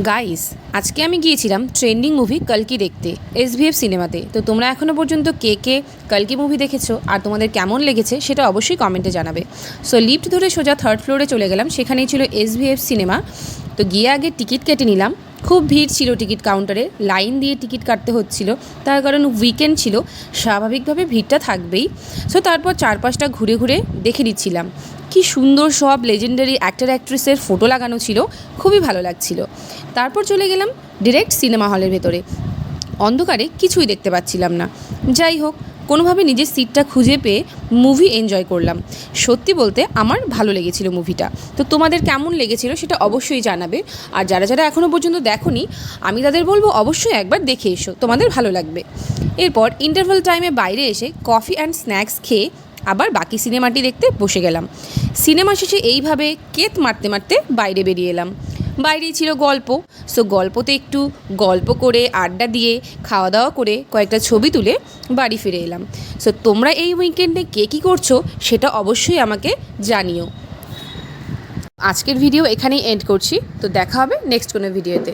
Guys আজকে আমি গিয়েছিলাম ট্রেন্ডিং মুভি কলকি দেখতে এসভিএফ সিনেমাতে তো তোমরা এখনও পর্যন্ত কে কে কালকি মুভি দেখেছ আর তোমাদের কেমন লেগেছে সেটা অবশ্যই কমেন্টে জানাবে। সো লিফ্ট ধরে সোজা থার্ড ফ্লোরে চলে গেলাম, সেখানেই ছিল এসভিএফ সিনেমা তো গিয়ে আগে টিকিট কেটে নিলাম। খুব ভিড় ছিল টিকিট কাউন্টারে, লাইন দিয়ে টিকিট কাটতে হচ্ছিল, তার কারণ উইকেন্ড ছিল, স্বাভাবিকভাবে ভিড়টা থাকবেই। সো তারপর চারপাশটা ঘুরে ঘুরে দেখে নিচ্ছিলাম। কি সুন্দর সব লেজেন্ডারি অ্যাক্টার অ্যাক্ট্রেসের ফটো লাগানো ছিল, খুবই ভালো লাগছিল। তারপর চলে গেলাম ডিরেক্ট সিনেমা হলের ভেতরে। অন্ধকারে কিছুই দেখতে পাচ্ছিলাম না। যাই হোক কোনোভাবে নিজের সিটটা খুঁজে পেয়ে মুভি এনজয় করলাম। সত্যি বলতে আমার ভালো লেগেছিল মুভিটা তো তোমাদের কেমন লেগেছিল সেটা অবশ্যই জানাবে। আর যারা যারা এখনও পর্যন্ত দেখোনি, আমি তাদের বলব অবশ্যই একবার দেখে এসো, তোমাদের ভালো লাগবে। এরপর ইন্টারভেল টাইমে বাইরে এসে কফি অ্যান্ড স্ন্যাক্স খেয়ে আবার বাকি সিনেমাটি দেখতে বসে গেলাম। সিনেমা শেষে এইভাবে কেত মারতে মারতে বাইরে বেরিয়ে এলাম। বাইরেই ছিল গল্প। সো গল্পতে একটু গল্প করে, আড্ডা দিয়ে খাওয়া দাওয়া করে কয়েকটা ছবি তুলে বাড়ি ফিরে এলাম। সো তোমরা এই উইকেন্ডে কে কী করছ সেটা অবশ্যই আমাকে জানিও। আজকের ভিডিও এখানেই এন্ড করছি। তো দেখা হবে নেক্সট কোনো ভিডিওতে